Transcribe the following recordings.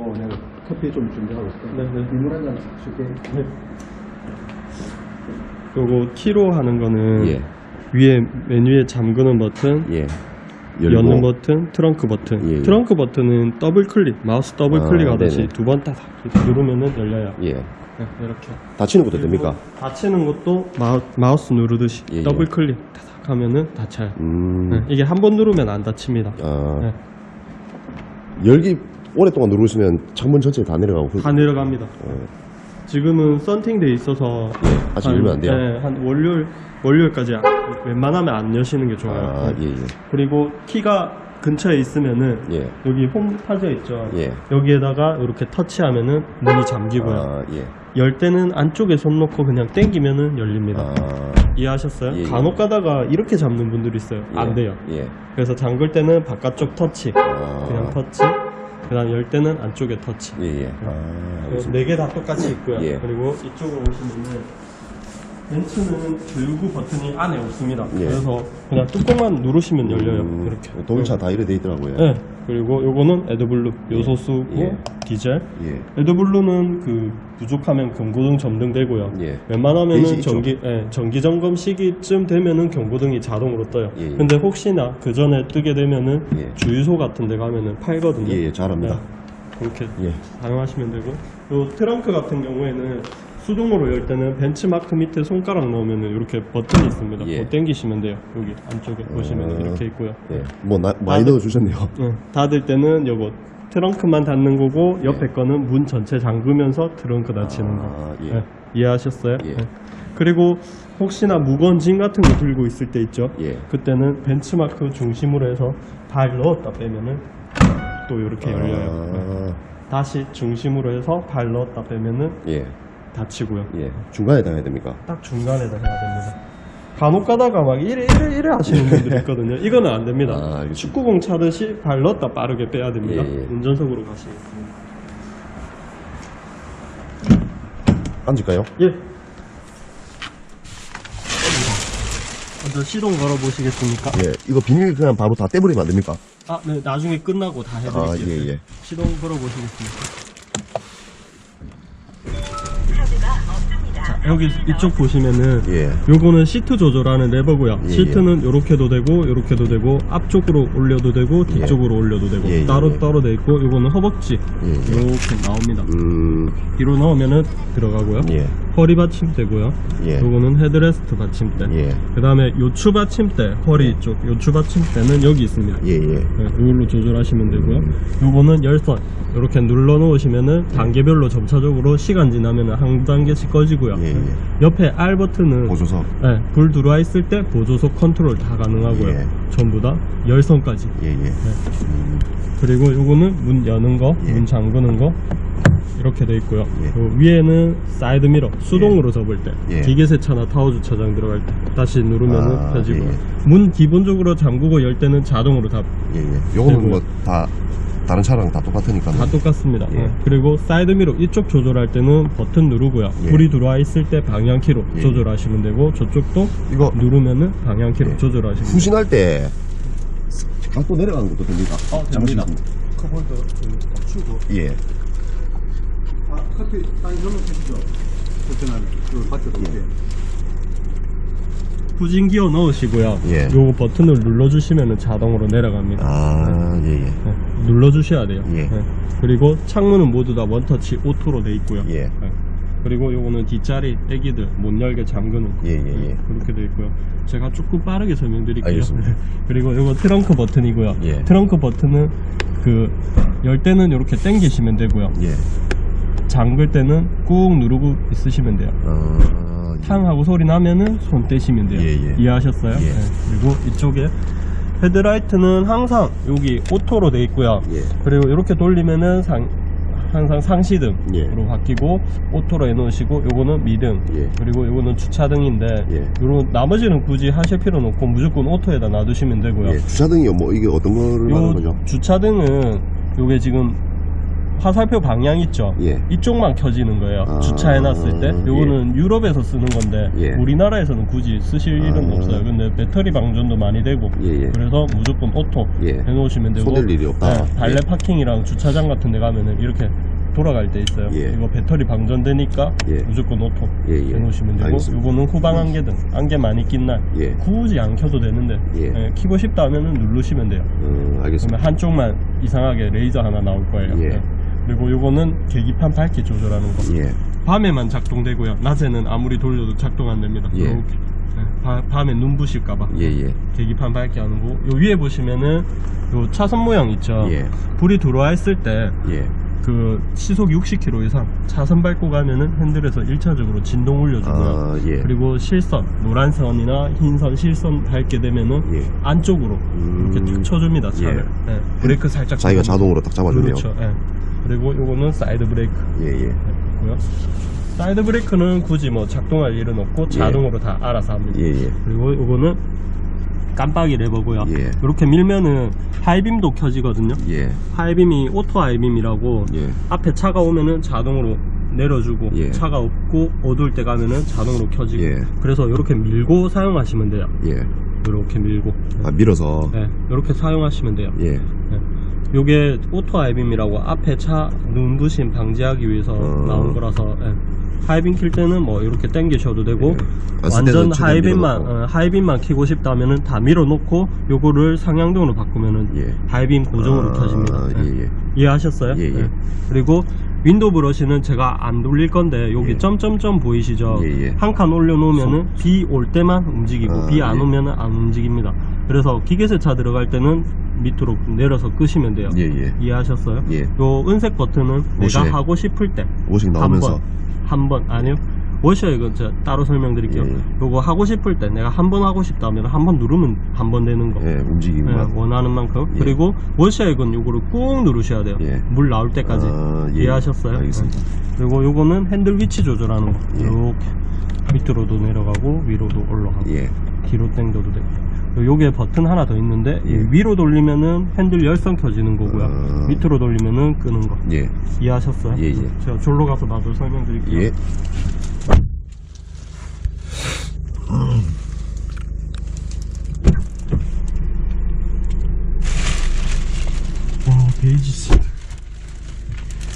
어, 내가 커피 좀 준비하고 있어. 네, 네. 물한잔 줄게. 요거 키로 하는 거는 예. 위에 메뉴에 잠그는 버튼, 예. 여는 버튼, 트렁크 버튼. 예, 예. 트렁크 버튼은 더블 클릭, 마우스 더블 아, 클릭하듯이 네네. 두번 따닥 이렇게 누르면은 열려요. 예. 네, 이렇게. 닫히는 것도 됩니까? 닫히는 것도 마우, 마우스 누르듯이 예, 예. 더블 클릭 따닥 하면은 닫혀요. 음. 네, 이게 한 번 누르면 안 닫힙니다. 아. 네. 열기 오랫동안 누르시면 창문 전체 다 내려가고. 그- 다 내려갑니다. 어. 지금은 썬팅돼 있어서 아직 열면 안 돼요? 네, 한 월요일 월요일까지 아- 웬만하면 안 여시는 게 좋아요. 아, 네. 예, 예. 그리고 키가 근처에 있으면은 예. 여기 홈 파져 있죠. 예. 여기에다가 이렇게 터치하면은 문이 잠기고요. 아, 예. 열 때는 안쪽에 손 놓고 그냥 당기면은 열립니다. 아. 이해하셨어요? 예, 예. 간혹 가다가 이렇게 잡는 분들이 있어요. 안 예. 돼요. 예. 그래서 잠글 때는 바깥쪽 터치, 아. 그냥 터치. 그다음 열 때는 안쪽에 터치. 예, 예. 아. 네 개 다 똑같이 있고요. 예. 그리고 이쪽으로 보시면은 벤츠는 교육구 버튼이 안에 없습니다. 예. 그래서 그냥 뚜껑만 누르시면 열려요. 음, 이렇게. 독일차 다 이래 돼 있더라고요. 네. 그리고 요거는 에드블루 요소수고 예. 디젤. 예. 에드블루는 그 부족하면 경고등 점등되고요. 예. 웬만하면은? 정기 예, 정기 점검 시기쯤 되면은 경고등이 자동으로 떠요. 예, 예. 근데 혹시나 그 전에 뜨게 되면은 예. 주유소 같은 데 가면은 팔거든요. 예, 예, 잘합니다. 네. 그렇게 예. 사용하시면 되고 요 트렁크 같은 경우에는 수동으로 열 때는 벤치마크 밑에 손가락 넣으면 이렇게 버튼이 있습니다. 예. 그거 당기시면 돼요. 여기 안쪽에 보시면 아. 이렇게 있고요. 예. 뭐, 나, 많이 아, 넣어 주셨네요. 응. 닫을 때는 요거 트렁크만 닫는 거고 옆에 거는 문 전체 잠그면서 트렁크 닫히는 거. 아, 예. 네. 이해하셨어요? 예. 네. 그리고 혹시나 무거운 짐 같은 거 들고 있을 때 있죠. 예. 그때는 벤치마크 중심으로 해서 발 넣었다 빼면은 또 이렇게 열려요. 네. 아, 다시 중심으로 해서 발 넣었다 빼면은 예. 닫히고요. 예. 중간에다 해야 됩니까? 딱 중간에다 해야 됩니다. 간혹 가다가 막 이래 이래 이래 하시는 분들이 있거든요. 이거는 안 됩니다. 아, 알겠습니다. 축구공 차듯이 발 넣었다 빠르게 빼야 됩니다. 예, 예. 운전석으로 가시겠습니다. 앉을까요? 예. 먼저 시동 걸어 보시겠습니까? 예. 이거 비닐 그냥 바로 다 떼버리면 안 됩니까? 아, 네, 나중에 끝나고 다 해드릴게요. 아, 예, 예. 시동 걸어 보시겠습니까? 여기 이쪽 보시면은 예. 요거는 시트 조절하는 레버고요. 예, 시트는 요렇게도 되고 요렇게도 되고 앞쪽으로 올려도 되고 뒤쪽으로 올려도 되고 예, 예, 따로 예. 따로 돼 있고 요거는 허벅지 예, 예. 이렇게 나옵니다. 음, 뒤로 넣으면은 들어가고요. 예. 허리 받침대고요. 예. 요거는 헤드레스트 받침대. 예. 그다음에 요추 받침대 허리 쪽 요추 받침대는 여기 있습니다. 예, 예. 네, 이걸로 조절하시면 되고요. 요거는 열선 이렇게 눌러 놓으시면은 단계별로 점차적으로 시간 지나면은 한 단계씩 꺼지고요. 예, 예. 옆에 R 버튼은 보조석. 네, 불 들어와 있을 때 보조석 컨트롤 다 가능하고요. 예. 전부 다 열선까지. 예, 예. 음, 그리고 요거는 문 여는 거, 예. 문 잠그는 거 이렇게 돼 있고요. 예. 요 위에는 사이드 미러 수동으로 접을 때, 예. 기계 세차나 타워 주차장 들어갈 때 다시 누르면은 아, 펴지고요. 예, 문 기본적으로 잠그고 열 때는 자동으로 다 예, 예. 요거는 그리고- 뭐다 다른 차랑 다 똑같으니까. 다 똑같습니다. 예. 어, 그리고 사이드 미러 이쪽 조절할 때는 버튼 누르고요. 예. 불이 들어와 있을 때 방향키로 예. 조절하시면 되고 저쪽도 이거 누르면은 방향키로 예. 조절하시면 돼요. 후진할 때 각도 내려가는 것도 됩니까? 어, 됩니다. 컵홀더 그 추고 예. 아, 커피 땅에 넣어주시죠. 그때는 그 밖에도 이제. 후진 기어 넣으시고요. 예. 요거 버튼을 눌러주시면 자동으로 내려갑니다. 아, 예, 예. 네, 눌러주셔야 돼요. 예. 네. 그리고 창문은 모두 다 원터치 오토로 돼 있고요. 예. 네. 그리고 요거는 뒷자리 애기들 못 열게 잠그는 거. 예, 예, 예. 그렇게 돼 있고요. 제가 조금 빠르게 설명드릴게요. 알겠습니다. 그리고 요거 트렁크 버튼이고요. 예. 트렁크 버튼은 그 열 때는 이렇게 당기시면 되고요. 예. 잠글 때는 꾹 누르고 있으시면 돼요. 아, 예. 탕 하고 소리 나면은 손 떼시면 돼요. 예, 예. 이해하셨어요? 예. 네. 그리고 이쪽에 헤드라이트는 항상 여기 오토로 돼 있고요. 예. 그리고 이렇게 돌리면은 상, 항상 상시등으로 예. 바뀌고 오토로 해놓으시고 요거는 미등 예. 그리고 요거는 주차등인데 예. 요런 나머지는 굳이 하실 필요는 없고 무조건 오토에다 놔두시면 되고요. 예. 주차등이요. 뭐 이게 어떤 거를 말하는 거죠? 요 주차등은 요게 지금 화살표 방향 있죠? 예. 이쪽만 켜지는 거예요. 아, 주차해놨을 때. 요거는 유럽에서 쓰는 건데 예. 우리나라에서는 굳이 쓰실 일은 아. 없어요. 근데 배터리 방전도 많이 되고 예, 예. 그래서 무조건 오토 예. 해놓으시면 되고 손댈 일이 없다. 네, 발레 예. 파킹이랑 주차장 같은 데 가면은 이렇게 돌아갈 때 있어요. 예. 이거 배터리 방전되니까 예. 무조건 오토 예, 예. 해놓으시면 되고 알겠습니다. 요거는 후방 안개등 안개 많이 낀 날 예. 굳이 안 켜도 되는데 예. 예, 키고 싶다 하면은 누르시면 돼요. 음, 알겠습니다. 그러면 한쪽만 이상하게 레이저 하나 나올 거예요. 예. 네. 그리고 요거는 계기판 밝기 조절하는 거. 예. 밤에만 작동되고요. 낮에는 아무리 돌려도 작동 안 됩니다. 예. 네, 바- 밤에 눈 부실까봐 예, 예. 계기판 밝게 하는 거. 요 위에 보시면은 요 차선 모양 있죠. 예. 불이 들어와 있을 때 예. 그 시속 60km 이상 차선 밟고 가면은 핸들에서 1차적으로 진동 올려주고요. 아, 예. 그리고 실선, 노란 선이나 흰 선, 실선 밟게 되면은 예. 안쪽으로 이렇게 음, 탁 쳐줍니다. 차를. 예. 네, 브레이크 살짝. 자기가 잡아줍니다. 자동으로 딱 잡아주네요. 그렇죠. 예. 그리고 요거는 사이드 브레이크 예, 예. 있고요. 사이드 브레이크는 굳이 뭐 작동할 일은 없고 자동으로 다 알아서 합니다. 예, 예. 그리고 요거는 깜빡이 레버고요. 예. 이렇게 밀면은 하이빔도 켜지거든요. 예. 하이빔이 오토 하이빔이라고 예. 앞에 차가 오면은 자동으로 내려주고 예. 차가 없고 어두울 때 가면은 자동으로 켜지고 예. 그래서 이렇게 밀고 사용하시면 돼요. 예. 이렇게 밀고 아, 밀어서. 네, 이렇게 사용하시면 돼요. 예. 네. 요게 오토 하이빔이라고 앞에 차 눈부심 방지하기 위해서 어. 나온 거라서 예. 하이빔 킬 때는 뭐 이렇게 당기셔도 되고 예. 완전 하이빔만. 어, 하이빔만 키고 싶다면은 다 밀어놓고 요거를 상향등으로 바꾸면은 예. 하이빔 고정으로 아, 켜집니다. 예. 예, 예. 이해하셨어요? 예, 예. 그리고 윈도우 브러쉬는 제가 안 돌릴 건데 여기 예. 점점점 보이시죠? 예, 예. 한칸 올려놓으면은 비 올 때만 움직이고 아, 비안 예. 오면은 안 움직입니다. 그래서 기계세차 들어갈 때는 밑으로 내려서 끄시면 돼요. 예, 예. 이해하셨어요? 예. 요 은색 버튼은. 내가 하고 싶을 때 오식 한 나오면서. 번, 한 번, 아니요. 워셔액은 제가 따로 설명드릴게요. 예. 요거 하고 싶을 때 내가 한 번 하고 싶다면 한 번 누르면 한 번 되는 거. 예, 움직임만. 네, 원하는 만큼. 예. 그리고 워셔액은 요거를 꾹 누르셔야 돼요. 예. 물 나올 때까지. 아, 예. 이해하셨어요? 알겠습니다. 네. 그리고 요거는 핸들 위치 조절하는 거. 예. 이렇게 밑으로도 내려가고 위로도 올라가고 예. 뒤로 당겨도 되고. 요게 버튼 하나 더 있는데 예. 이 위로 돌리면은 핸들 열선 켜지는 거고요. 아. 밑으로 돌리면은 끄는 거. 예. 이해하셨어요? 예, 예. 제가 졸로 가서 마저 설명드릴게요. 예. 와 베이지스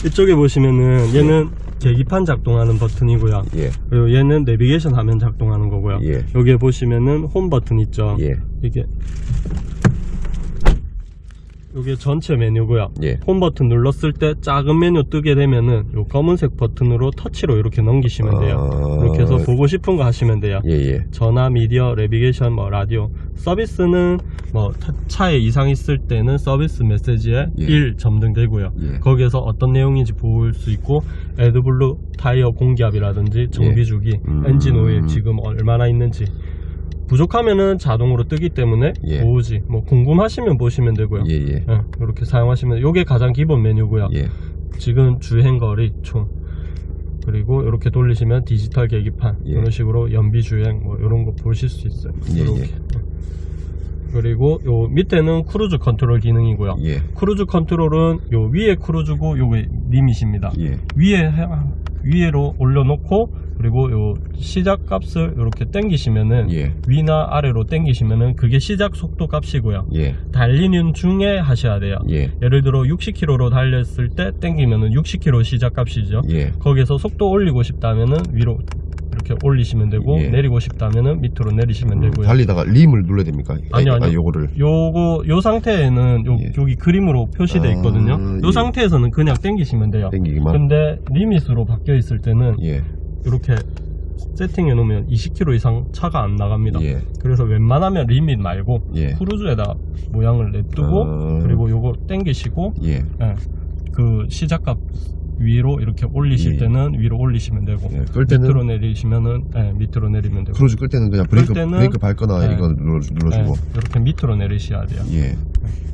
이쪽에 보시면은 얘는 계기판 작동하는 버튼이고요 예. 그리고 얘는 내비게이션 화면 작동하는 거고요 예. 여기에 보시면은 홈 버튼 있죠 예. 이게 이게 전체 메뉴고요 예. 홈 버튼 눌렀을 때 작은 메뉴 뜨게 되면은 요 검은색 버튼으로 터치로 이렇게 넘기시면 돼요 아. 이렇게 해서 보고 싶은 거 하시면 돼요 예, 예. 전화, 미디어, 내비게이션, 뭐 라디오 서비스는 뭐 타- 차에 이상 있을 때는 서비스 메시지에 예. 1 점등되고요. 예. 거기에서 어떤 내용인지 볼 수 있고 에드블루 타이어 공기압이라든지 정비 주기, 음. 엔진 오일 지금 얼마나 있는지 부족하면은 자동으로 뜨기 때문에 예. 보우지. 뭐 궁금하시면 보시면 되고요. 예, 예. 이렇게 사용하시면 요게 가장 기본 메뉴고요. 예. 지금 주행거리 총 그리고 이렇게 돌리시면 디지털 계기판 예. 이런 식으로 연비 주행 뭐 이런 거 보실 수 있어요. 예, 이렇게. 예. 그리고 요 밑에는 크루즈 컨트롤 기능이고요. 예. 크루즈 컨트롤은 요 위에 크루즈고 요게 리밋입니다. 예. 위에 해- 위에로 올려놓고 그리고 요 시작 값을 이렇게 당기시면은 예. 위나 아래로 당기시면은 그게 시작 속도 값이고요. 예. 달리는 중에 하셔야 돼요. 예. 예를 들어 60km로 달렸을 때 땡기면은 60km 시작 값이죠. 예. 거기서 속도 올리고 싶다면은 위로 이렇게 올리시면 되고 예. 내리고 싶다면은 밑으로 내리시면 되고요. 달리다가 림을 눌러야 됩니까? 아니요, 아, 아니요. 요거를. 요거 요 상태에는 요, 예. 여기 그림으로 표시돼 아, 있거든요. 요 예. 상태에서는 그냥 땡기시면 돼요. 땡기기만. 근데 리밋으로 바뀌어 있을 때는 예. 이렇게 세팅해 놓으면 20km 이상 차가 안 나갑니다. 예. 그래서 웬만하면 리밋 말고 예. 크루즈에다 모양을 냅두고 아. 그리고 요거 땡기시고 예. 예, 그 시작값 위로 이렇게 올리실 예. 때는 위로 올리시면 되고 예. 끌 때는 밑으로 내리시면은 예, 밑으로 내리면 되고 크루즈 끌 때는 그냥 브레이크 끌 때는- 브레이크 밟거나 예. 이거 눌러, 눌러주고. 예, 이렇게 밑으로 내리셔야 돼요. 예.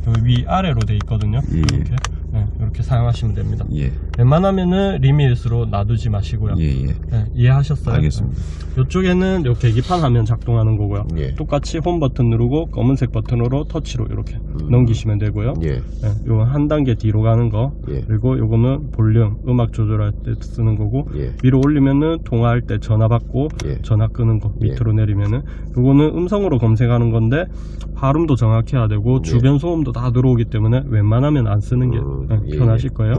여기 위 아래로 돼 있거든요. 예. 이렇게 네, 이렇게 사용하시면 됩니다. 예. 웬만하면은 리밋으로 놔두지 마시고요. 예, 예. 네, 이해하셨어요? 알겠습니다. 네. 이쪽에는 요 계기판 화면 작동하는 거고요. 예. 똑같이 홈 버튼 누르고 검은색 버튼으로 터치로 이렇게 음. 넘기시면 되고요. 예. 네, 요한 단계 뒤로 가는 거 예. 그리고 요거는 볼륨 음악 조절할 때 쓰는 거고 예. 위로 올리면은 통화할 때 전화 받고 예. 전화 끄는 거 예. 밑으로 내리면은 요거는 음성으로 검색하는 건데 발음도 정확해야 되고 예. 주변 소음도 다 들어오기 때문에 웬만하면 안 쓰는 게 음, 네, 예, 편하실 거예요.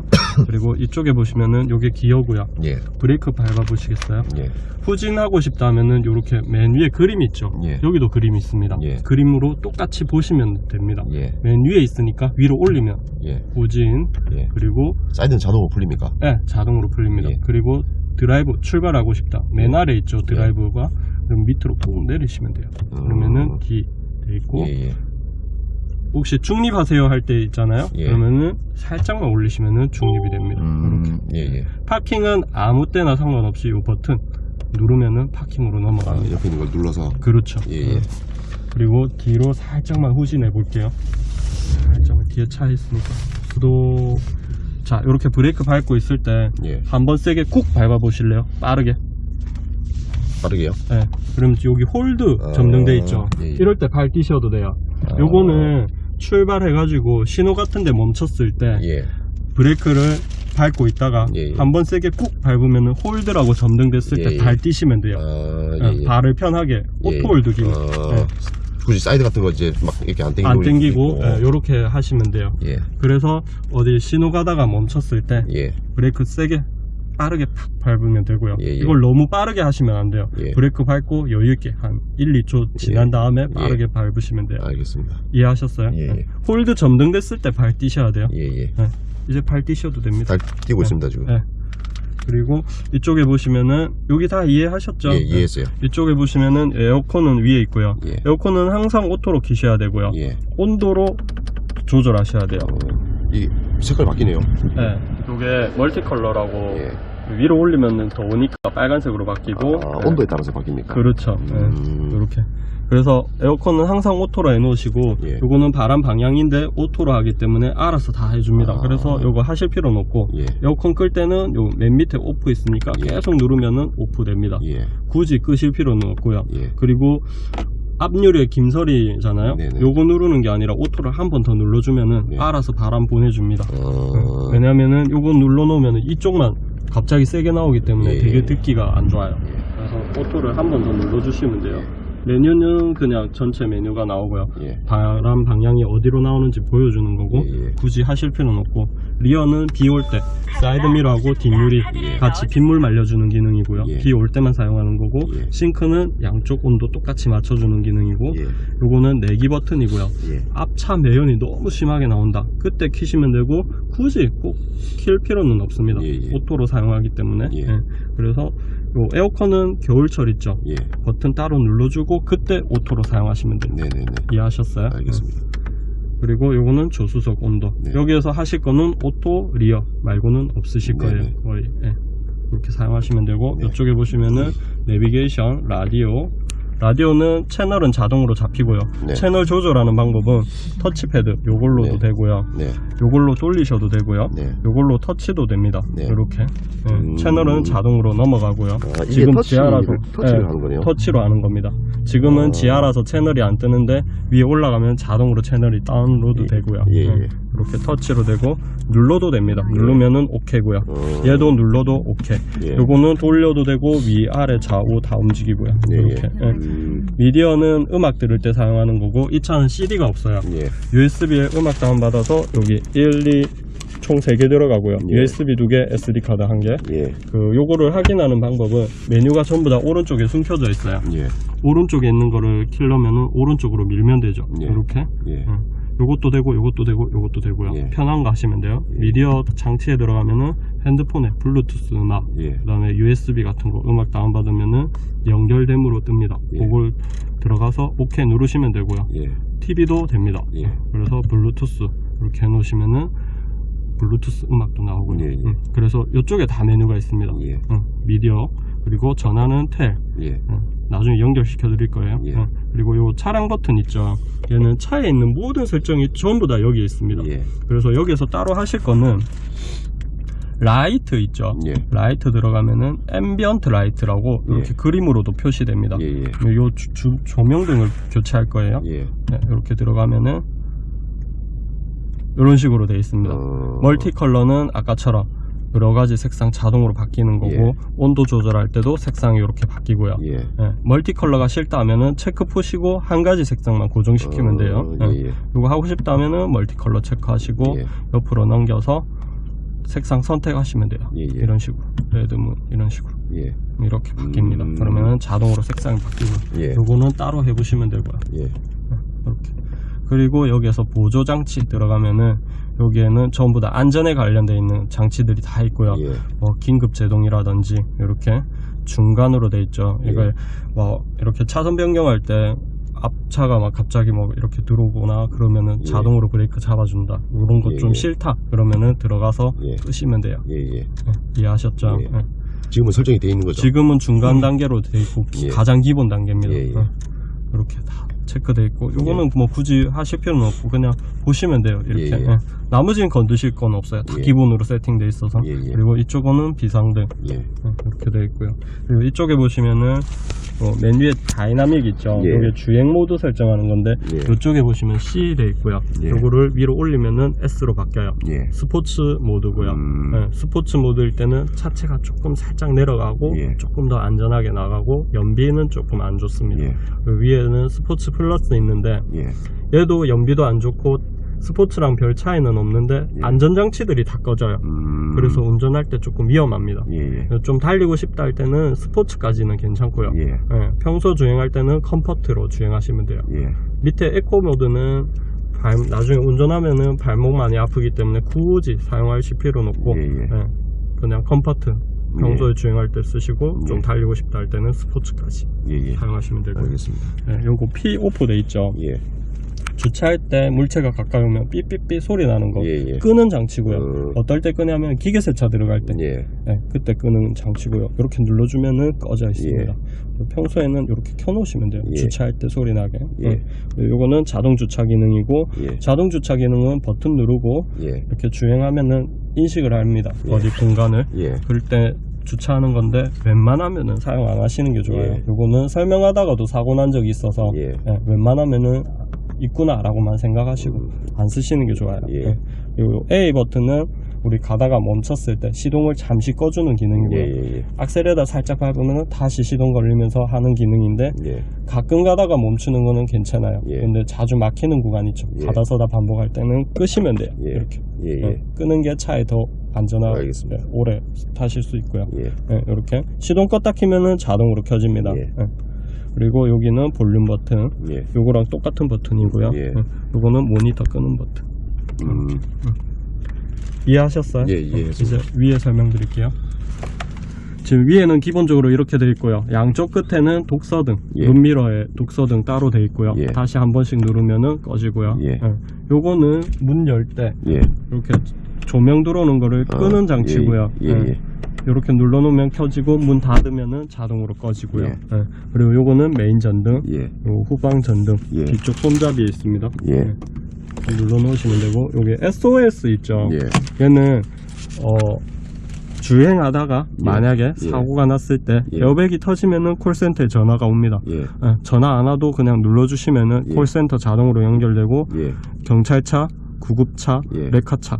그리고 이쪽에 보시면은 요게 기어고요. 예. 브레이크 밟아 보시겠어요? 예. 후진하고 싶다면은 요렇게 맨 위에 그림 있죠. 예. 여기도 그림이 있습니다. 예. 그림으로 똑같이 보시면 됩니다. 예. 맨 위에 있으니까 위로 올리면 예. 후진 예. 그리고 사이드는 자동으로 풀립니까? 네, 자동으로 풀립니다. 예. 그리고 드라이브 출발하고 싶다. 맨 예. 아래 있죠 드라이브가. 그럼 밑으로 꾹 내리시면 돼요. 음. 그러면은 기 돼 있고 예, 예. 혹시 중립하세요 할 때 있잖아요. 예. 그러면은 살짝만 올리시면은 중립이 됩니다. 이렇게. 음, 예, 예. 파킹은 아무 때나 상관없이 이 버튼 누르면은 파킹으로 아, 넘어갑니다. 옆에 있는 걸 눌러서. 그렇죠. 예, 예. 그리고 뒤로 살짝만 후진해 볼게요. 살짝만 뒤에 차 있으니까. 구독. 자, 이렇게 브레이크 밟고 있을 때 예. 한 번 세게 쿡 밟아 보실래요? 빠르게. 빠르게요? 예. 그럼 여기 홀드 아, 점등돼 있죠. 예, 예. 이럴 때 발 뛰셔도 돼요. 아. 요거는 출발해가지고 신호 같은 데 멈췄을 때 예. 브레이크를 밟고 있다가 예, 예. 한번 세게 꾹 밟으면 홀드라고 점등됐을 예, 때 예. 발 뛰시면 돼요. 아, 예, 예, 예. 발을 편하게 예, 오토 홀드 기능. 아, 예. 굳이 사이드 같은 거 이제 막 이렇게 안 땡기고. 안 땡기고. 이렇게 하시면 돼요. 예. 그래서 어디 신호 가다가 멈췄을 때 예. 브레이크 세게 빠르게 팍 밟으면 되고요. 예, 예. 이걸 너무 빠르게 하시면 안 돼요. 예. 브레이크 밟고 여유 있게 한 1, 2초 지난 예. 다음에 빠르게 밟으시면 돼요. 알겠습니다. 이해하셨어요? 예, 예. 네. 홀드 점등 됐을 때 발 뛰셔야 돼요. 예, 예. 네. 이제 발 뛰셔도 됩니다. 잘 뛰고 있습니다, 지금. 네. 그리고 이쪽에 보시면은 여기 다 이해하셨죠? 예, 이해했어요. 네. 이쪽에 보시면은 에어컨은 위에 있고요. 예. 에어컨은 항상 오토로 키셔야 되고요. 예. 온도로 조절하셔야 돼요. 어, 이 색깔 바뀌네요. 네. 이게 멀티컬러라고 예. 위로 올리면 더우니까 빨간색으로 바뀌고 아, 네. 온도에 따라서 바뀝니까? 그렇죠. 음. 이렇게. 그래서 에어컨은 항상 오토로 해놓으시고 예. 요거는 바람 방향인데 오토로 하기 때문에 알아서 다 해줍니다. 아. 그래서 요거 하실 필요는 없고 예. 에어컨 끌 때는 요 맨 밑에 오프 있으니까 예. 계속 누르면은 오프 됩니다. 예. 굳이 끄실 필요는 없고요. 예. 그리고 앞유리에 김설이잖아요. 네네. 요거 누르는 게 아니라 오토를 한 번 더 눌러주면은 네. 알아서 바람 보내줍니다. 어, 왜냐면은 요거 눌러놓으면 이쪽만 갑자기 세게 나오기 때문에 예. 되게 듣기가 안 좋아요. 예. 그래서 오토를 한 번 더 눌러주시면 돼요. 메뉴는 그냥 전체 메뉴가 나오고요. 예. 바람 방향이 어디로 나오는지 보여주는 거고 예, 예. 굳이 하실 필요는 없고 리어는 비 올 때 사이드 미러하고 뒷유리 예. 같이 빗물 말려주는 기능이고요. 예. 비올 때만 사용하는 거고 예. 싱크는 양쪽 온도 똑같이 맞춰주는 기능이고 예. 요거는 내기 버튼이고요. 예. 앞차 매연이 너무 심하게 나온다. 그때 키시면 되고 굳이 꼭 킬 필요는 없습니다. 예, 예. 오토로 사용하기 때문에. 예. 예. 그래서 요 에어컨은 겨울철 있죠. 예. 버튼 따로 눌러주고 그때 오토로 사용하시면 됩니다. 네네네. 이해하셨어요? 알겠습니다. 네. 그리고 요거는 조수석 온도. 네. 여기에서 하실 거는 오토 리어 말고는 없으실 네네. 거예요. 거의. 예. 그렇게 사용하시면 되고 네. 이쪽에 보시면은 내비게이션, 라디오. 라디오는 채널은 자동으로 잡히고요. 네. 채널 조절하는 방법은 터치패드 요걸로도 네. 되고요. 네. 요걸로 돌리셔도 되고요. 네. 요걸로 터치도 됩니다. 네. 이렇게 예, 음. 채널은 자동으로 넘어가고요. 아, 지금 터치, 지하라서 터치를 예, 하는 거네요. 터치로 하는 겁니다. 지금은 아. 지하라서 채널이 안 뜨는데 위에 올라가면 자동으로 채널이 다운로드 예. 되고요. 예, 예, 예. 이렇게 터치로 되고 눌러도 됩니다. 누르면은 오케이고요. 어, 얘도 눌러도 오케이. 예. 요거는 돌려도 되고 위, 아래, 좌우 다 움직이고요. 예, 이렇게. 예. 예. 음, 미디어는 음악 들을 때 사용하는 거고 이 차는 CD가 없어요. 예. USB에 음악 다운받아서 여기 1, 2, 총 3개 들어가고요. 예. USB 2개, SD 카드 1개. 예. 그 요거를 확인하는 방법은 메뉴가 전부 다 오른쪽에 숨겨져 있어요. 예. 오른쪽에 있는 거를 킬려면은 오른쪽으로 밀면 되죠. 예. 이렇게. 예. 응. 요것도 되고 요것도 되고 요것도 되고요. 예. 편한 거 하시면 돼요. 예. 미디어 장치에 들어가면은 핸드폰에 블루투스 음악, 예. 그 다음에 USB 같은 거 음악 다운 받으면은 연결됨으로 뜹니다. 예. 그걸 들어가서 OK 누르시면 되고요. 예. TV도 됩니다. 예. 그래서 블루투스 이렇게 해놓으시면은 블루투스 음악도 나오고요. 예, 예. 응. 그래서 이쪽에 다 메뉴가 있습니다. 예. 응. 미디어 그리고 전화는 텔. 예. 어, 나중에 연결시켜 드릴 거예요. 예. 어, 그리고 요 차량 버튼 있죠. 얘는 차에 있는 모든 설정이 전부 다 여기에 있습니다. 예. 그래서 여기서 따로 하실 거는 라이트 있죠. 예. 라이트 들어가면은 앰비언트 라이트라고 이렇게 예. 그림으로도 표시됩니다. 예. 예. 요 주- 주- 조명등을 교체할 거예요. 예. 네, 이렇게 들어가면은 이런 식으로 되어 있습니다. 어. 멀티 컬러는 아까처럼 여러 가지 색상 자동으로 바뀌는 거고 예. 온도 조절할 때도 색상이 이렇게 바뀌고요. 예. 예, 멀티 컬러가 싫다 하면은 체크 푸시고 한 가지 색상만 고정시키면 돼요. 어, 예. 예. 예. 이거 하고 싶다 하면은 멀티 컬러 체크하시고 예. 옆으로 넘겨서 색상 선택하시면 돼요. 예, 예. 이런 식으로 레드 문 이런 식으로 예. 이렇게 바뀝니다. 음. 그러면은 자동으로 색상이 바뀌고 예. 요거는 따로 해보시면 되고요. 예. 이렇게 그리고 여기에서 보조 장치 들어가면은 여기에는 전부 다 안전에 관련되어 있는 장치들이 다 있고요. 예. 뭐 긴급 제동이라든지 이렇게 중간으로 돼 있죠. 예. 이걸 뭐 이렇게 차선 변경할 때 앞차가 막 갑자기 뭐 이렇게 들어오거나 그러면은 예. 자동으로 브레이크 잡아준다. 이런 거 예, 좀 예. 싫다. 그러면은 들어가서 예. 끄시면 돼요. 이해하셨죠? 지금은 설정이 돼 있는 거죠. 지금은 중간 단계로 돼 있고 예. 가장 기본 단계입니다. 이렇게 다 체크돼 있고 요거는 뭐 굳이 하실 필요는 없고 그냥 보시면 돼요. 이렇게. 예, 예. 예. 나머지는 건드실 건 없어요. 다 예. 기본으로 세팅돼 있어서. 예, 예. 그리고 이쪽은 비상등 예. 어, 이렇게 돼 있고요. 그리고 이쪽에 보시면은 어, 맨 위에 다이나믹 있죠. 예. 이게 주행 모드 설정하는 건데 예. 이쪽에 보시면 C 돼 있고요. 예. 요거를 위로 올리면은 S로 바뀌어요. 예. 스포츠 모드고요. 음. 네, 스포츠 모드일 때는 차체가 조금 살짝 내려가고 예. 조금 더 안전하게 나가고 연비는 조금 안 좋습니다. 예. 그 위에는 스포츠 플러스 있는데 예. 얘도 연비도 안 좋고 스포츠랑 별 차이는 없는데 예. 안전장치들이 다 꺼져요. 음. 그래서 운전할 때 조금 위험합니다. 예. 예. 좀 달리고 싶다 할 때는 스포츠까지는 괜찮고요. 예. 예, 평소 주행할 때는 컴포트로 주행하시면 돼요. 예. 밑에 에코 모드는 발- 나중에 운전하면은 발목 많이 아프기 때문에 굳이 사용하실 필요는 없고 예, 예. 예, 그냥 컴포트 평소에 주행할 때 쓰시고 좀 예. 달리고 싶다 할 때는 스포츠까지 예. 예. 사용하시면 되고요. 알겠습니다. 예, 요거 P 오프 돼 있죠. 예. 주차할 때 물체가 가까이 오면 삐삐삐 소리 나는 거 예. 예. 끄는 장치고요. 어. 어떨 때 끄냐면 기계세차 들어갈 때 예. 예, 그때 끄는 장치고요. 이렇게 눌러주면은 꺼져 있습니다. 그리고 평소에는 이렇게 켜놓으시면 돼요. 예. 주차할 때 소리 나게. 예. 어, 요거는 자동 주차 기능이고 예. 자동 주차 기능은 버튼 누르고 예. 이렇게 주행하면은 인식을 합니다. 예. 어디 공간을. 예. 그럴 때 주차하는 건데 웬만하면은 사용 안 하시는 게 좋아요. 예. 요거는 설명하다가도 사고 난 적이 있어서 예. 예, 웬만하면은 있구나라고만 생각하시고 음. 안 쓰시는 게 좋아요. 예. 예. 그리고 A 버튼은 우리 가다가 멈췄을 때 시동을 잠시 꺼주는 기능이고요. 예. 예. 악셀에다 살짝 밟으면 다시 시동 걸리면서 하는 기능인데 예. 가끔 가다가 멈추는 거는 괜찮아요. 예. 근데 자주 막히는 구간 있죠. 예. 가다 서다 반복할 때는 끄시면 돼요. 예. 이렇게 예. 예, 예. 끄는 게 차에 더 안전하고. 예, 오래 타실 수 있고요. 예. 예, 이렇게 시동 껐다 키면은 자동으로 켜집니다. 예. 예. 그리고 여기는 볼륨 버튼. 예. 요거랑 똑같은 버튼이고요. 예. 예, 요거는 모니터 끄는 버튼. 음. 이해하셨어요? 예, 이해했습니다. 이제 위에 설명드릴게요. 지금 위에는 기본적으로 이렇게 돼 있고요. 양쪽 끝에는 독서등, 예. 룸미러에 독서등 따로 돼 있고요. 예. 다시 한 번씩 누르면은 꺼지고요. 예. 요거는 문 열때 예. 이렇게 조명 들어오는 거를 아, 끄는 장치고요. 예. 예. 예. 이렇게 눌러놓으면 켜지고 문 닫으면은 자동으로 꺼지고요. 예. 예. 그리고 요거는 메인 전등, 예. 요 후방 전등 예. 뒤쪽 손잡이에 있습니다. 예. 눌러놓으시면 되고 요게 SOS 있죠. 예. 얘는 어 주행하다가 예. 만약에 예. 사고가 났을 때 예. 에어백이 터지면은 콜센터에 전화가 옵니다. 예. 예, 전화 안 와도 그냥 눌러주시면은 예. 콜센터 자동으로 연결되고 예. 경찰차, 구급차, 예. 레카차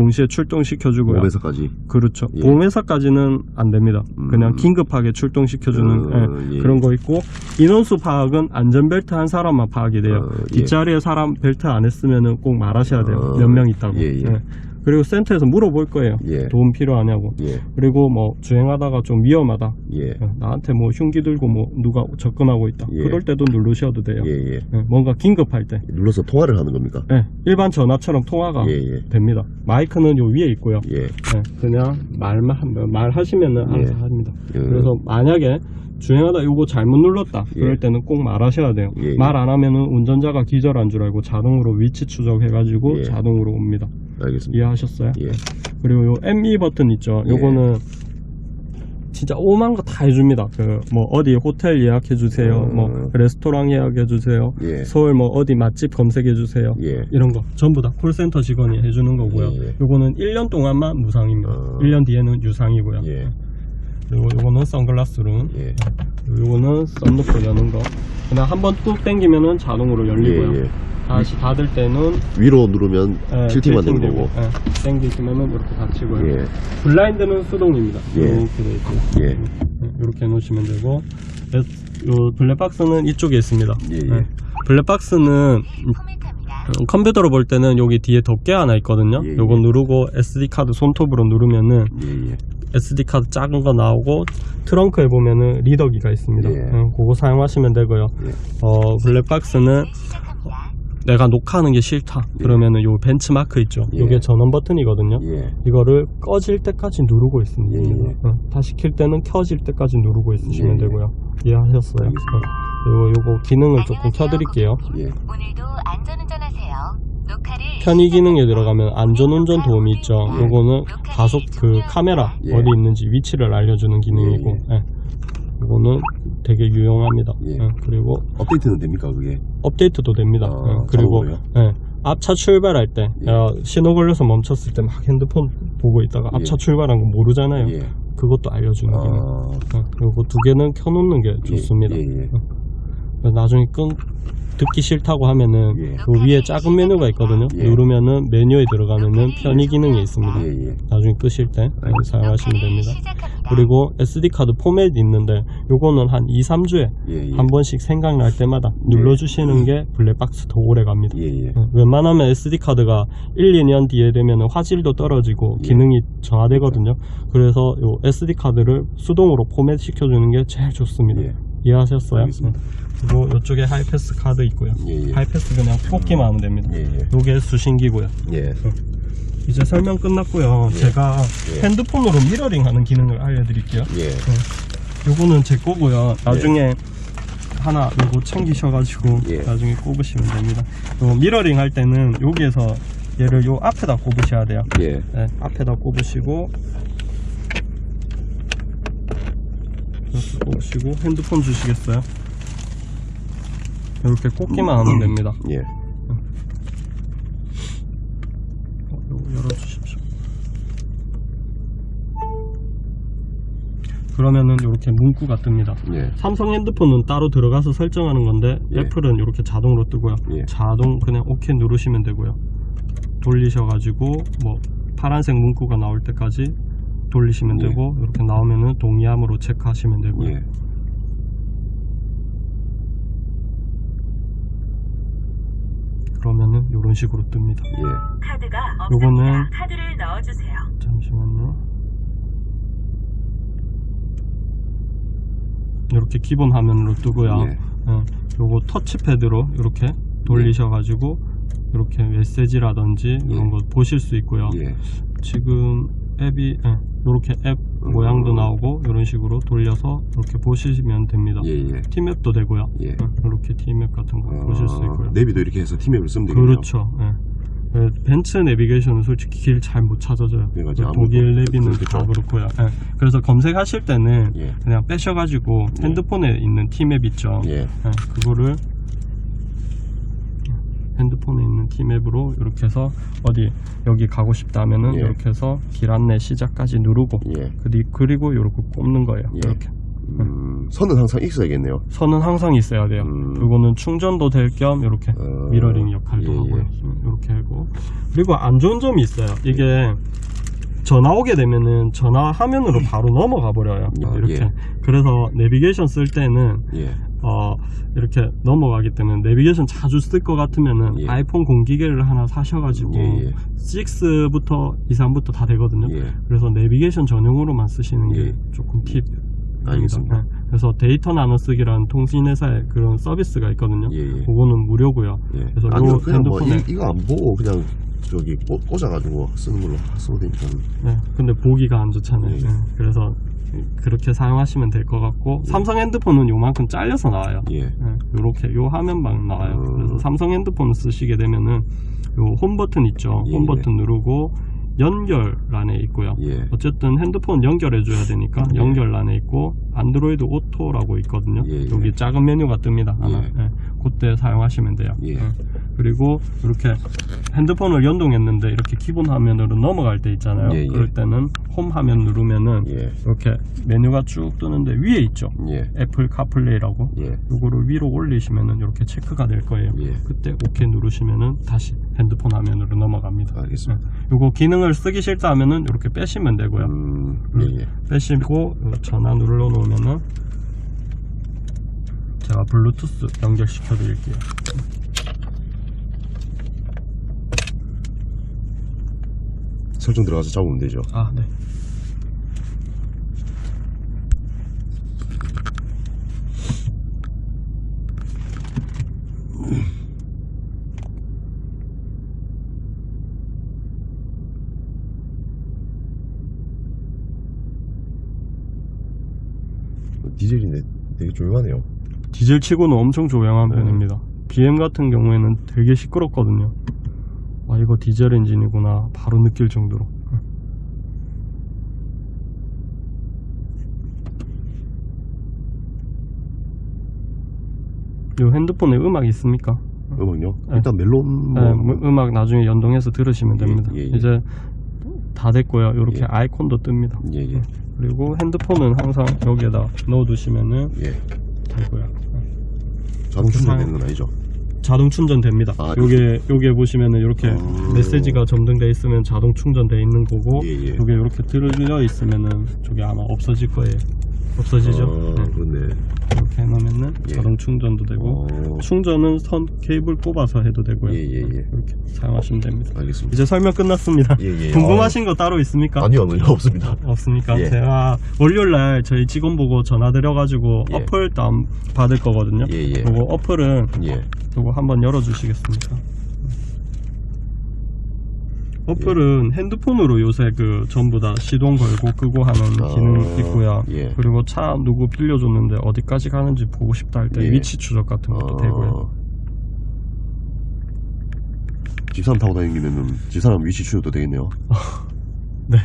동시에 출동시켜주고요. 몸에서까지. 그렇죠. 예. 보험회사까지는 안 됩니다. 음. 그냥 긴급하게 출동시켜주는 어, 예, 예. 그런 거 있고 인원수 파악은 안전벨트 한 사람만 파악이 돼요. 어, 예. 뒷자리에 사람 벨트 안 했으면은 꼭 말하셔야 돼요. 어, 몇 명 있다고. 예, 예. 그리고 센터에서 물어볼 거예요. 예. 도움 필요하냐고. 예. 그리고 뭐 주행하다가 좀 위험하다. 예. 어, 나한테 뭐 흉기 들고 뭐 누가 접근하고 있다. 예. 그럴 때도 누르셔도 돼요. 예. 예. 예, 뭔가 긴급할 때. 눌러서 통화를 하는 겁니까? 예, 일반 전화처럼 통화가 예. 예. 됩니다. 마이크는 요 위에 있고요. 예. 예, 그냥 말만 하면 말하시면은 예. 알아서 합니다. 예. 그래서 만약에 주행하다 요거 잘못 눌렀다 예. 그럴 때는 꼭 말하셔야 돼요. 예. 말 안 하면은 운전자가 기절한 줄 알고 자동으로 위치 추적해가지고 예. 자동으로 옵니다. 알겠습니다. 이해하셨어요? 예. 그리고 요 ME 버튼 있죠. 예. 요거는 진짜 오만 거 다 해줍니다. 그 뭐 어디 호텔 예약해 주세요. 음. 뭐 레스토랑 예약해 주세요. 예. 서울 뭐 어디 맛집 검색해 주세요. 예. 이런 거 전부 다 콜센터 직원이 해주는 거고요. 예, 예. 요거는 1년 동안만 무상입니다. 어. 1년 뒤에는 유상이고요. 예. 그리고 요거는 선글라스 룸. 예. 요거는 썬루프 여는 거. 그냥 한번 뚝 당기면은 자동으로 열리고요. 예, 예. 다시 닫을 때는 위로 누르면 예, 틸팅만 되는 거고. 예, 당기시면은 이렇게 닫히고요. 예. 블라인드는 수동입니다. 예. 이렇게 돼 있고. 예. 이렇게 놓으시면 되고. 요 블랙박스는 이쪽에 있습니다. 예, 예. 블랙박스는 음, 컴퓨터로 볼 때는 여기 뒤에 덮개 하나 있거든요. 예, 예. 요거 누르고 SD 카드 손톱으로 누르면은 예, 예. SD 카드 작은 거 나오고 트렁크에 보면은 리더기가 있습니다. 예. 음, 그거 사용하시면 되고요. 예. 어 블랙박스는 내가 녹화하는 게 싫다. 예. 그러면은 요 벤치마크 있죠. 예. 요게 전원 버튼이거든요. 예. 이거를 꺼질 때까지 누르고 있으면 예, 됩니다. 예. 어, 다시 킬 때는 켜질 때까지 누르고 있으시면 예, 예. 되고요. 이해하셨어요? 알겠습니다. 어, 그리고 요거 기능을 조금 켜드릴게요. 예. 오늘도 안전운전하세요. 녹화를 편의 기능에 들어가면 안전운전 도움이 있죠. 예. 요거는 가속 그 카메라 예. 어디 있는지 위치를 알려주는 기능이고, 예. 요거는 되게 유용합니다. 예. 예, 그리고 업데이트는 됩니까, 그게? 업데이트도 됩니다. 아, 예, 그리고? 예, 앞차 출발할 때 예. 야, 신호 걸려서 멈췄을 때 막 핸드폰 보고 있다가 앞차 예. 출발한 거 모르잖아요. 예. 그것도 알려주는 기능. 아. 예, 그리고 두 개는 켜놓는 게 좋습니다. 예, 예. 나중에 끈 듣기 싫다고 하면은 예. 그 위에 작은 메뉴가 있거든요. 예. 누르면은 메뉴에 들어가면은 편의 기능이 있습니다. 예, 예. 나중에 끄실 때 여기 사용하시면 됩니다. 그리고 SD 카드 포맷이 있는데 요거는 한 2, 3주에 예, 예. 한 번씩 생각날 때마다 눌러주시는 게 블랙박스 더 오래 갑니다. 예, 예. 어, 웬만하면 SD 카드가 1, 2년 뒤에 되면 화질도 떨어지고 예. 기능이 저하되거든요. 그래서 요 SD 카드를 수동으로 포맷 시켜주는 게 제일 좋습니다. 예. 이해하셨어요? 알겠습니다. 어. 그리고 이쪽에 하이패스 카드 있고요. 예, 예. 하이패스 그냥 꽂기만 하면 됩니다. 예, 예. 요게 수신기고요. 예. 이제 설명 끝났고요. 제가 예. 핸드폰으로 미러링 하는 기능을 알려드릴게요. 예. 요거는 제 거고요. 나중에 하나 요거 챙기셔가지고 예. 나중에 꼽으시면 됩니다. 요 미러링 할 때는 여기에서 얘를 요 앞에다 꼽으셔야 돼요. 예. 네, 앞에다 꼽으시고 꼽으시고 핸드폰 주시겠어요? 이렇게 꽂기만 하면 됩니다. 예. 어, 요거 열어주십시오. 그러면은 이렇게 문구가 뜹니다. 예. 삼성 핸드폰은 따로 들어가서 설정하는 건데 예. 애플은 이렇게 자동으로 뜨고요. 예. 자동 그냥 오케이 누르시면 되고요. 돌리셔가지고 뭐 파란색 문구가 나올 때까지 돌리시면 예. 되고 이렇게 나오면은 동의함으로 체크하시면 되고요. 예. 그러면은 이런 식으로 뜹니다. 예. 카드가 요거는- 없습니다. 카드를 넣어주세요. 잠시만요. 이렇게 기본 화면으로 뜨고요. 예. 예, 요거 터치패드로 이렇게 돌리셔가지고 이렇게 메시지라든지 이런 거 보실 수 있고요. 예. 지금 앱이 이렇게 앱 모양도 음. 나오고 이런 식으로 돌려서 이렇게 보시면 됩니다. 예, 예. 티맵도 되고요. 예. 이렇게 티맵 같은 거 보실 수 있고요. 아, 내비도 이렇게 해서 팀앱을 쓰면 되겠네요. 그렇죠. 예. 예, 벤츠 내비게이션은 솔직히 길 잘 못 찾아줘요. 그러니까 이제 독일 내비는 그렇겠죠. 다 그렇고요. 예. 그래서 검색하실 때는 예. 그냥 빼셔가지고 핸드폰에 있는 티맵 있죠. 예. 예, 그거를 핸드폰에 있는 티맵으로 이렇게 해서 어디 여기 가고 싶다 하면은 예. 이렇게 해서 길 안내 시작까지 누르고 예. 그리- 그리고 이렇게 꼽는 거예요. 예. 이렇게 음, 선은 항상 있어야겠네요. 선은 항상 있어야 돼요. 음. 그거는 충전도 될 겸 이렇게 어, 미러링 역할도 예, 하고요. 예. 이렇게 하고 그리고 안 좋은 점이 있어요. 이게 전화 오게 되면은 전화 화면으로 바로 넘어가 버려요. 아, 이렇게. 예. 그래서 내비게이션 쓸 때는 예. 어 이렇게 넘어가기 때문에 내비게이션 자주 쓸 것 같으면은 예. 아이폰 공기계를 하나 사셔가지고 예, 예. 6부터 2, 3부터 다 되거든요. 예. 그래서 내비게이션 전용으로만 쓰시는 게 예. 조금 팁. 알겠습니다. 네. 그래서 데이터 나눠쓰기라는 통신회사의 그런 서비스가 있거든요. 예, 예. 그거는 무료고요. 예. 그래서 아니요, 요 그냥 뭐 핸드폰에- 이, 이거 안 보고 그냥 저기 꽂, 꽂아가지고 쓰는 걸로 쓰면 되니까. 네, 근데 보기가 안 좋잖아요. 예. 네, 그래서 그렇게 사용하시면 될 것 같고 삼성 핸드폰은 요만큼 잘려서 나와요. 예. 이렇게 요 화면만 나와요. 음. 그래서 삼성 핸드폰 쓰시게 되면은 요 홈 버튼 있죠. 예, 홈 버튼 누르고 연결란에 있고요. 예. 어쨌든 핸드폰 연결해 줘야 되니까 예. 연결란에 있고 안드로이드 오토라고 있거든요. 예, 예. 여기 작은 메뉴가 뜹니다. 하나. 예. 예. 그때 사용하시면 돼요. 예. 예. 그리고 이렇게 핸드폰을 연동했는데 이렇게 기본 화면으로 넘어갈 때 있잖아요. 예, 예. 그럴 때는 홈 화면 누르면은 예. 이렇게 메뉴가 쭉 뜨는데 위에 있죠. 예. 애플 카플레이라고 예. 요거를 위로 올리시면은 이렇게 체크가 될 거예요. 예. 그때 오케이 누르시면은 다시 핸드폰 화면으로 넘어갑니다. 알겠습니다. 요거 기능을 쓰기 싫다 하면은 이렇게 빼시면 되고요. 음, 예, 예. 빼시고 요 전화 눌러 놓으면은 제가 블루투스 연결시켜 드릴게요. 설정 들어가서 잡으면 되죠. 아, 네. 디젤인데 되게 조용하네요. 디젤 치고는 엄청 조용한 편입니다. BM 같은 경우에는 되게 시끄럽거든요. 아, 이거 디젤 엔진이구나. 바로 느낄 정도로. 요 핸드폰에 음악 있습니까? 음악요? 네. 일단 멜론 네, 뭐, 음- 음악 나중에 연동해서 들으시면 예, 됩니다. 예, 예. 이제 다 됐고요. 이렇게 예. 아이콘도 뜹니다. 예, 예. 그리고 핸드폰은 항상 여기에다 넣어 두시면은 예. 되고요. 자동 충전되는 사용- 건 아니죠? 자동 충전됩니다. 아, 요게 요게 보시면은 이렇게 음. 메시지가 점등돼 있으면 자동 충전돼 있는 거고 예, 예. 요게 이렇게 들려 있으면은 저게 아마 없어질 거예요. 없어지죠? 아, 네. 그렇네. 이렇게 해놓으면은 예. 자동 충전도 되고 어, 충전은 선 케이블 꼽아서 해도 되고요. 예, 예, 예. 이렇게 사용하시면 됩니다. 알겠습니다. 이제 설명 끝났습니다. 예, 예. 궁금하신 거 따로 있습니까? 아니요, 아니요, 없습니다. 없습니까? 예. 제가 월요일 날 저희 직원 보고 전화 드려가지고 예. 어플 다운 받을 거거든요. 예, 예. 그거 어플은 예. 이거 한번 열어주시겠습니까? 어플은 핸드폰으로 요새 그 전부 다 시동 걸고 끄고 하는 아, 기능 있고요. 예. 그리고 차 누구 빌려줬는데 어디까지 가는지 보고 싶다 할 때 예. 위치 추적 같은 것도 아, 되고요. 집사람 타고 다니면은 집사람 위치 추적도 되겠네요. 네.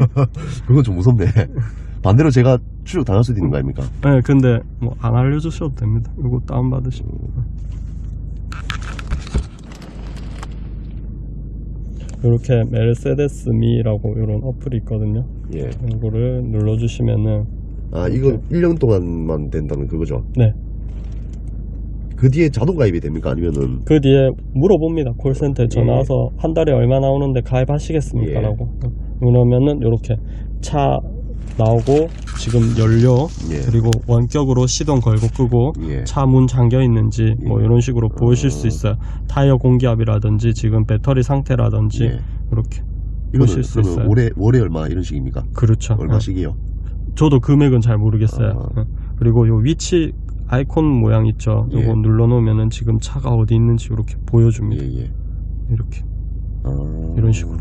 그건 좀 무섭네. 반대로 제가 추적 당할 수도 있는 거 아닙니까? 네, 근데 뭐 안 알려주셔도 됩니다. 이거 다운 받으시면. 이렇게 메르세데스 미라고 이런 어플이 있거든요. 예. 이거를 눌러주시면은 아, 이건 1년 동안만 된다는 그거죠? 네. 그 뒤에 자동 가입이 됩니까? 아니면은 그 뒤에 물어봅니다. 콜센터에 전화 예. 와서 한 달에 얼마 나오는데 가입하시겠습니까? 예. 라고. 그러면은 이렇게 차 나오고 지금 연료 예. 그리고 원격으로 시동 걸고 끄고 예. 차 문 잠겨 있는지 뭐 예. 이런 식으로 보실 어. 수 있어요. 타이어 공기압이라든지 지금 배터리 상태라든지 예. 이렇게 보실 수 그러면 있어요. 월에 월에 얼마 이런 식입니까? 그렇죠. 어. 얼마씩이요? 저도 금액은 잘 모르겠어요. 아. 어. 그리고 요 위치 아이콘 모양 있죠. 예. 요거 눌러 놓으면은 지금 차가 어디 있는지 이렇게 예, 보여줍니다. 예. 이렇게 아. 이런 식으로.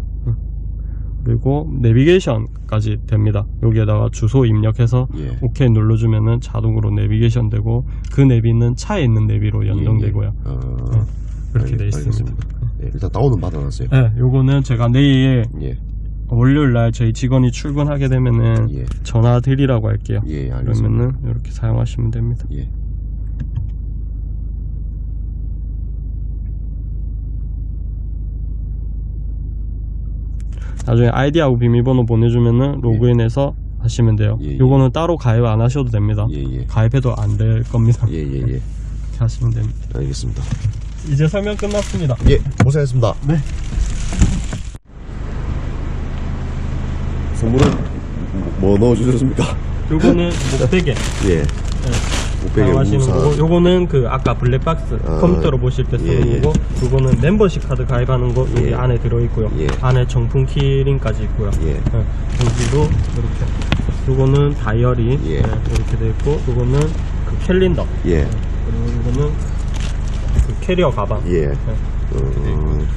응. 그리고 내비게이션까지 됩니다. 여기에다가 주소 입력해서 예. 오케이 눌러주면은 자동으로 내비게이션 되고 그 내비는 차에 있는 내비로 연동되고요. 아. 그렇게 알겠- 돼 있습니다. 예, 일단 다운은 받아놨어요. 네, 요거는 제가 내일 예. 월요일 날 저희 직원이 출근하게 되면은 예. 전화 드리라고 할게요. 예. 그러면은 이렇게 사용하시면 됩니다. 예. 나중에 아이디하고 비밀번호 보내주면은 예. 로그인해서 하시면 돼요. 예, 예. 요거는 따로 가입 안 하셔도 됩니다. 예, 예. 가입해도 안 될 겁니다. 예, 예, 예. 이렇게 하시면 됩니다. 알겠습니다. 이제 설명 끝났습니다. 예, 고생했습니다. 네. 선물은 뭐 넣어주셨습니까? 요거는 목베개. 예. 네. 500에 우사 거, 요거는 그 아까 블랙박스 아, 컴퓨터로 보실 때 쓰는 예, 예. 거고 요거는 멤버십 카드 가입하는 거 여기 예. 안에 들어있고요 예. 안에 정품 키링까지 있고요 예. 네, 여기도 이렇게 요거는 다이어리 예. 네, 이렇게 되어 있고 요거는 그 캘린더 예. 네, 그리고 요거는 그 캐리어 가방 예. 네. 음...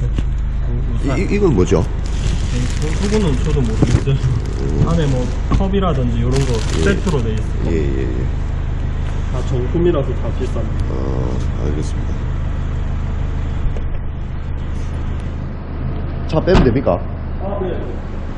네, 이, 이건 뭐죠? 네, 그, 그거는 저도 모르겠어요. 음. 안에 뭐 컵이라든지 이런 거 예. 세트로 되어 있어요 예, 예, 예. 다 정품이라서 다 비쌉니다. 아, 알겠습니다. 차 빼면 됩니까? 아, 네.